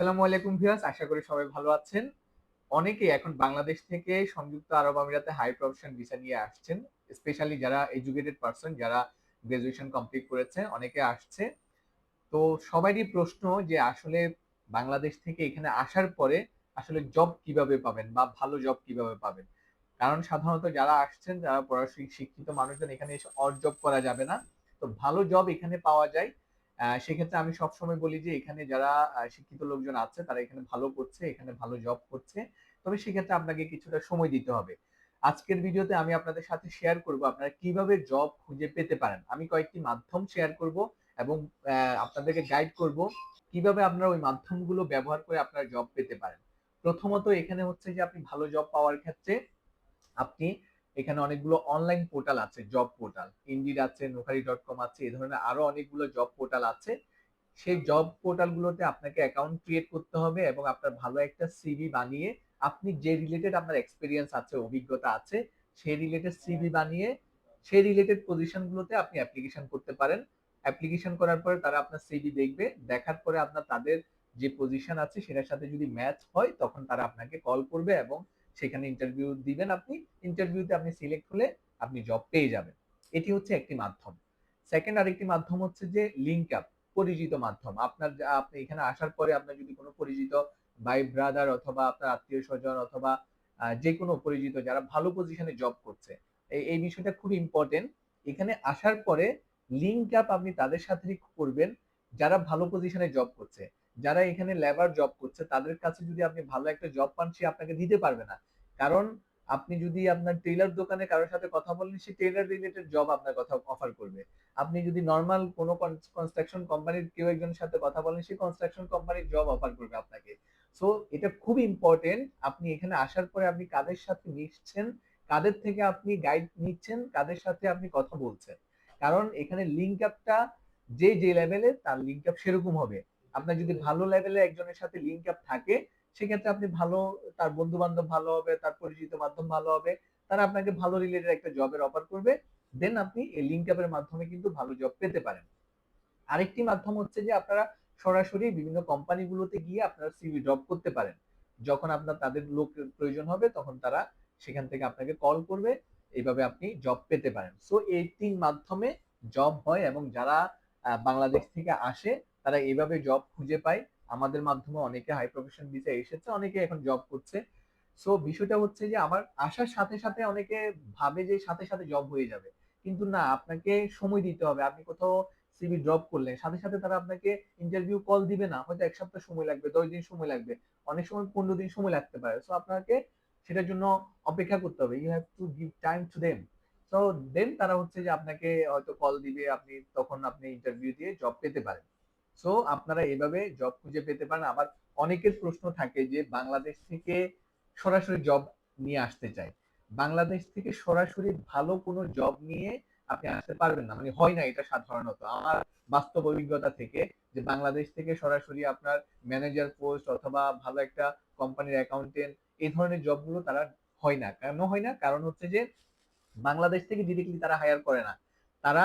আসসালামু আলাইকুম ভিউয়ার্স, আশা করি সবাই ভালো আছেন। অনেকে এখন বাংলাদেশ থেকে সংযুক্ত আরব আমিরাতে হাই প্রফেশন ভিসা নিয়ে আসছেন স্পেশালি যারা এডুকেটেড পারসন যারা গ্রাজুয়েশন কমপ্লিট করেছে, অনেকে আসছে। তো সবারই প্রশ্ন যে আসলে বাংলাদেশ থেকে এখানে আসার পরে আসলে জব কীভাবে পাবেন বা ভালো জব কীভাবে পাবেন? কারণ সাধারণত যারা আসছেন, যারা পড়াশোনা শিক্ষিত মানুষজন এখানে এসে অড জব করা যাবে না। তো ভালো জব এখানে পাওয়া যায়। সেক্ষেত্রে আমি সবসময় বলি যে, এখানে যারা শিক্ষিত লোকজন আছে, তারা এখানে ভালো করছে, এখানে ভালো জব করছে। তবে সেক্ষেত্রে আপনাকে কিছুটা সময় দিতে হবে। আজকের ভিডিওতে আমি আপনাদের সাথে শেয়ার করব আপনারা কীভাবে জব খুঁজে পেতে পারেন। আমি কয়েকটি মাধ্যম শেয়ার করব এবং আপনাদেরকে গাইড করব কীভাবে আপনারা ওই মাধ্যমগুলো ব্যবহার করে আপনারা জব পেতে পারেন। প্রথমত এখানে হচ্ছে যে, আপনি ভালো জব পাওয়ার ক্ষেত্রে আপনি এখানে অনেকগুলো অনলাইন পোর্টাল আছে জব পোর্টাল ইন্ডিড আছে নোকারি ডট কম আছে, এই ধরনের আরও অনেকগুলো জব পোর্টাল আছে। সেই জব পোর্টালগুলোতে আপনাকে অ্যাকাউন্ট ক্রিয়েট করতে হবে এবং আপনার ভালো একটা সিভি বানিয়ে আপনি যে রিলেটেড আপনার এক্সপিরিয়েন্স আছে, অভিজ্ঞতা আছে, সেই রিলেটেড সিভি বানিয়ে সেই রিলেটেড পজিশনগুলোতে আপনি অ্যাপ্লিকেশন করতে পারেন। অ্যাপ্লিকেশন করার পরে তারা আপনার সিভি দেখবে, দেখার পরে আপনার তাদের যে পজিশন আছে, সেটার সাথে যদি ম্যাচ হয়, তখন তারা আপনাকে কল করবে এবং সেখানে ইন্টারভিউ দিবেন আপনি ইন্টারভিউতে আপনি সিলেক্ট হলে আপনি জব পেয়ে যাবেন। এটি হচ্ছে একটি মাধ্যম। সেকেন্ড আরেকটি মাধ্যম হচ্ছে যে লিঙ্ক আপ পরিচিত মাধ্যম। আপনার আপনি এখানে আসার পরে আপনার যদি কোনো পরিচিত ভাই ব্রাদার অথবা আপনার আত্মীয় স্বজন অথবা যে কোনো পরিচিত যারা ভালো পজিশনে জব করছে, এই বিষয়টা খুব ইম্পর্টেন্ট এখানে আসার পরে লিঙ্ক আপ আপনি তাদের সাথে করবেন, যারা ভালো পজিশনে জব করছে। যারা এখানে লেবার জব করছে, তাদের কাছে যদি আপনি ভালো একটা জব পান, সে আপনাকে দিতে পারবে না। কারণ আপনি যদি আপনার টেইলার দোকানে কারোর সাথে কথা বলেন, সে টেইলার রিলেটেড জব আপনার কথা অফার করবে। আপনি যদি নর্মাল কোনো কনস্ট্রাকশন কোম্পানির কেউ একজনের সাথে কথা বলেন, সে কনস্ট্রাকশন কোম্পানির জব অফার করবে আপনাকে। সো এটা খুব ইম্পর্টেন্ট আপনি এখানে আসার পরে আপনি কাদের সাথে মিশছেন, কাদের থেকে আপনি গাইড নিচ্ছেন, কাদের সাথে আপনি কথা বলছেন। কারণ এখানে লিঙ্ক আপটা যে যে লেভেলে তার লিঙ্ক আপ সেরকম হবে। আপনার যদি ভালো লেভেলে একজনের সাথে লিঙ্ক আপ থাকে, সেক্ষেত্রে আপনি ভালো, তার বন্ধু বান্ধব ভালো হবে, তার পরিচিত মাধ্যম ভালো হবে, তারা আপনাকে ভালো রিলেটেড একটা জবের অফার করবে দেন আপনি এই লিঙ্ক আপের মাধ্যমে কিন্তু ভালো জব পেতে পারেন। আরেকটি মাধ্যম হচ্ছে যে আপনারা সরাসরি বিভিন্ন কোম্পানিগুলোতে গিয়ে আপনারা সিভি ড্রপ করতে পারেন। যখন আপনার তাদের লোক প্রয়োজন হবে, তখন তারা সেখান থেকে আপনাকে কল করবে, এইভাবে আপনি জব পেতে পারেন। সো এই তিন মাধ্যমে জব হয় এবং যারা বাংলাদেশ থেকে আসে তারা এইভাবে জব খুঁজে পায়। আমাদের মাধ্যমে অনেকে হাই প্রফেশন ভিসা এসেছে, অনেকে এখন জব করছে। সো বিষয়টা হচ্ছে যে, আমার আসার সাথে সাথে অনেকে ভাবে যে, সাথে সাথে জব হয়ে যাবে। কিন্তু না, আপনাকে সময় দিতে হবে। আপনি কোথাও সিভি ড্রপ করলেন, সাথে সাথে তারা আপনাকে ইন্টারভিউ কল দিবে না। হয়তো এক সপ্তাহ সময় লাগবে, দশ দিন সময় লাগবে। অনেক সময় পনেরো দিন সময় লাগতে পারে। সো আপনাকে সেটার জন্য অপেক্ষা করতে হবে। You have to give time to them so then তারা হচ্ছে যে, আপনাকে হয়তো কল দিবে। আপনি তখন আপনি ইন্টারভিউ দিয়ে জব পেতে পারেন। সো আপনারা এভাবে জব খুঁজে পেতে পারেন। আবার অনেকের প্রশ্ন থাকে যে, বাংলাদেশ থেকে সরাসরি জব নিয়ে আসতে চাই। বাংলাদেশ থেকে সরাসরি ভালো কোনো জব নিয়ে আপনি আসতে পারবেন না। মানে হয় না এটা সাধারণত। আমার বাস্তব অভিজ্ঞতা থেকে যে, বাংলাদেশ থেকে সরাসরি আপনার ম্যানেজার পোস্ট অথবা ভালো একটা কোম্পানির অ্যাকাউন্টেন্ট এই ধরনের জবগুলো তারা হয় না। কেন হয় না? কারণ হচ্ছে যে, বাংলাদেশ থেকে ডিরেক্টলি তারা হায়ার করে না। তারা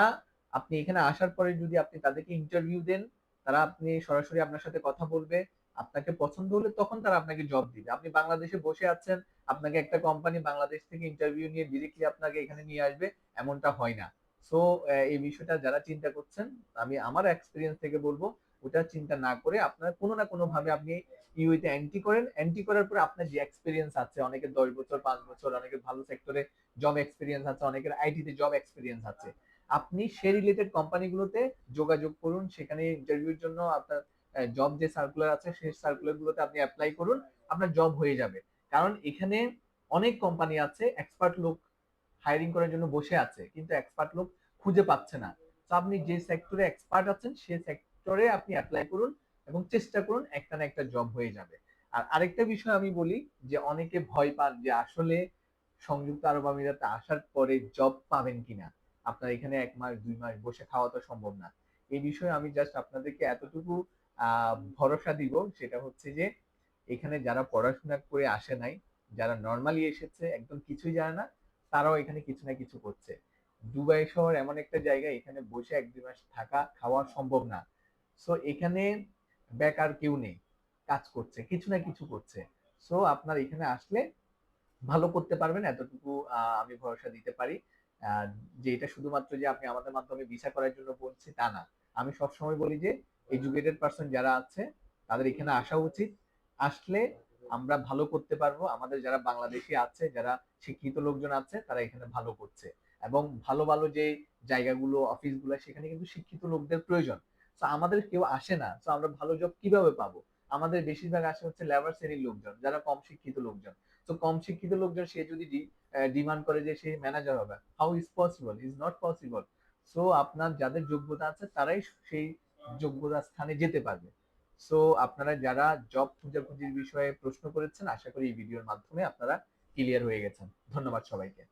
আপনি এখানে আসার পরে যদি আপনি তাদেরকে ইন্টারভিউ দেন তারা আপনি সরাসরি আপনার সাথে কথা বলবে, আপনাকে পছন্দ হলে তখন তারা আপনাকে জব দিবে। আপনি বাংলাদেশে বসে আছেন, আপনাকে একটা কোম্পানি বাংলাদেশ থেকে ইন্টারভিউ নিয়ে ডিরেক্টলি আপনাকে এখানে নিয়ে আসবে, এমনটা হয় না। সো এই বিষয়টা যারা চিন্তা করছেন, আমি আমার এক্সপিরিয়েন্স থেকে বলব, ওটা চিন্তা না করে আপনার কোনো না কোনো ভাবে আপনি ইউইতে এন্ট্রি করেন। এন্ট্রি করার পরে আপনার যে এক্সপিরিয়েন্স আছে, অনেকের দশ বছর, পাঁচ বছর, অনেকের ভালো সেক্টরে জব এক্সপিরিয়েন্স আছে, অনেকের আইটিতে জব এক্সপিরিয়েন্স আছে। আপনি সে রিলেটেড কোম্পানিগুলোতে যোগাযোগ করুন। সেখানে ইন্টারভিউর জন্য আপনার জব যে সার্কুলার আছে, সেই সার্কুলার গুলোতে আপনি অ্যাপ্লাই করুন। আপনার জব হয়ে যাবে। কারণ এখানে অনেক কোম্পানি আছে এক্সপার্ট লোক হায়ারিং করার জন্য বসে আছে, কিন্তু এক্সপার্ট লোক খুঁজে পাচ্ছে না। তো আপনি যে সেক্টরে এক্সপার্ট আছেন, সেই সেক্টরে আপনি অ্যাপ্লাই করুন এবং চেষ্টা করুন একটা না একটা জব হয়ে যাবে। আর আরেকটা বিষয় আমি বলি যে অনেকে ভয় পান যে আসলে সংযুক্ত আরব আমিরাতে আসার পরে জব পাবেন কিনা। আপনার এখানে এক মাস, দুই মাস বসে খাওয়া তো সম্ভব না। এই বিষয়ে আমি জাস্ট আপনাদেরকে এতটুকু ভরসা দিব, সেটা হচ্ছে যে, এখানে যারা পড়াশোনা করে আসে নাই, যারা নর্মালি এসেছে, একদম কিছুই জানে না, তারাও এখানে কিছু না কিছু করছে। দুবাই শহর এমন একটা জায়গা এখানে বসে এক, দুই মাস থাকা, খাওয়া সম্ভব না। সো এখানে বেকার কেউ নেই, কাজ করছে, কিছু না কিছু করছে। সো আপনার এখানে আসলে ভালো করতে পারবেন, এতটুকু আমি ভরসা দিতে পারি। যে এটা শুধুমাত্র যে আপনি আমাদের মাধ্যমে ভিসা করার জন্য বলছি তা না। আমি সবসময় বলি যে এডুকেটেড পার্সন যারা আছে, তাদের এখানে আসা উচিত। আসলে আমরা ভালো করতে পারব। আমাদের যারা বাংলাদেশি আছে, যারা শিক্ষিত লোকজন আছে, তারা এখানে ভালো করছে। এবং ভালো ভালো যে জায়গাগুলো অফিসগুলো সেখানে কিন্তু শিক্ষিত লোকদের প্রয়োজন। তো আমাদের কেউ আসে না। তো আমরা ভালো জব কীভাবে পাবো? আমাদের বেশিরভাগ আসে হচ্ছে লেবার শ্রেণির লোকজন, যারা কম শিক্ষিত লোকজন। তো কম শিক্ষিত লোকজন, সে যদি ডিমান্ড করে যে সে ম্যানেজার হবে how is possible is not possible so আপনার যাদের যোগ্যতা আছে, তারাই সেই যোগ্যতা স্থানে যেতে পারবে। সো আপনারা যারা জব খোঁজাখুঁজির বিষয়ে প্রশ্ন করেছেন, আশা করি এই ভিডিওর মাধ্যমে আপনারা ক্লিয়ার হয়ে গেছেন। ধন্যবাদ সবাইকে।